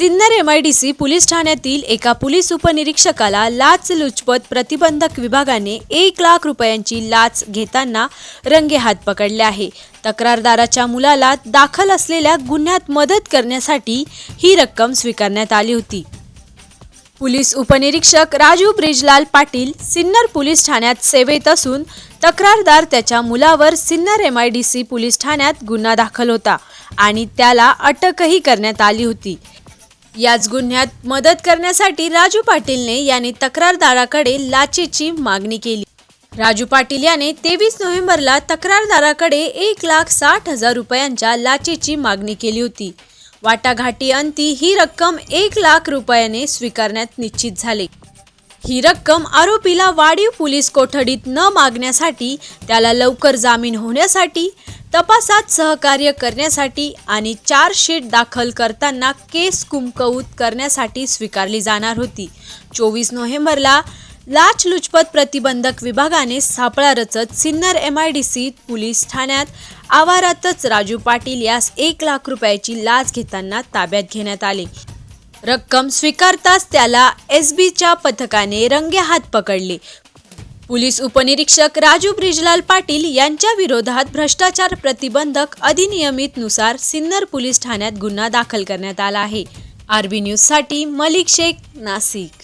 Sinnar M I D C police ठाण्यातील एका police उपनिरीक्षकाला लाचलुचपत प्रतिबंधक विभागाने एक लाख रुपयांची लाच घेताना रंगेहात पकडले आहे. तक्रारदाराच्या मुलाला दाखल असलेल्या गुन्ह्यात मदत करण्यासाठी ही रक्कम स्वीकारण्यात आली होती. पोलीस उपनिरीक्षक राजू ब्रिजलाल पाटील सिन्नर पोलीस ठाण्यात सेवेत असून तक्रारदार त्याच्या मुलावर Sinnar M I D C police ठाण्यात गुन्हा दाखल होता आणि त्याला अटकही करण्यात आली होती. याच गुन्ह्यात मदत करण्यासाठी राजू पाटीलने याने तक्रारदाराकडे लाचेची मागणी केली. राजू पाटील याने तेवीस नोव्हेंबरला तक्रारदाराकडे एक लाख साठ हजार रुपयांच्या लाचेची मागणी केली होती. वाटाघाटी अंती ही रक्कम एक लाख रुपयाने स्वीकारण्यात निश्चित झाले. ही रक्कम आरोपीला वाढीव पोलीस कोठडीत न मागण्यासाठी त्याला लवकर जामीन होण्यासाठी तपासात सहकार्य करण्यासाठी आणि चार्जशीट दाखल करताना केस कुमकवूत करण्यासाठी स्वीकारली जाणार होती. चोवीस नोव्हेंबरला लाचलुचपत प्रतिबंधक विभागाने सापळा रचत Sinnar M I D C police ठाण्यात आवारातच राजू पाटील यास एक लाख रुपयाची लाच घेताना ताब्यात घेण्यात आले. रक्कम स्वीकारताच त्याला एस बीच्या पथकाने रंगे हात पकडले. पोलीस उपनिरीक्षक राजू ब्रिजलाल पाटील यांच्या विरोधात भ्रष्टाचार प्रतिबंधक अधिनियमितनुसार सिन्नर पोलीस ठाण्यात गुन्हा दाखल करण्यात आला आहे. आरबी न्यूजसाठी मलिक शेख नाशिक.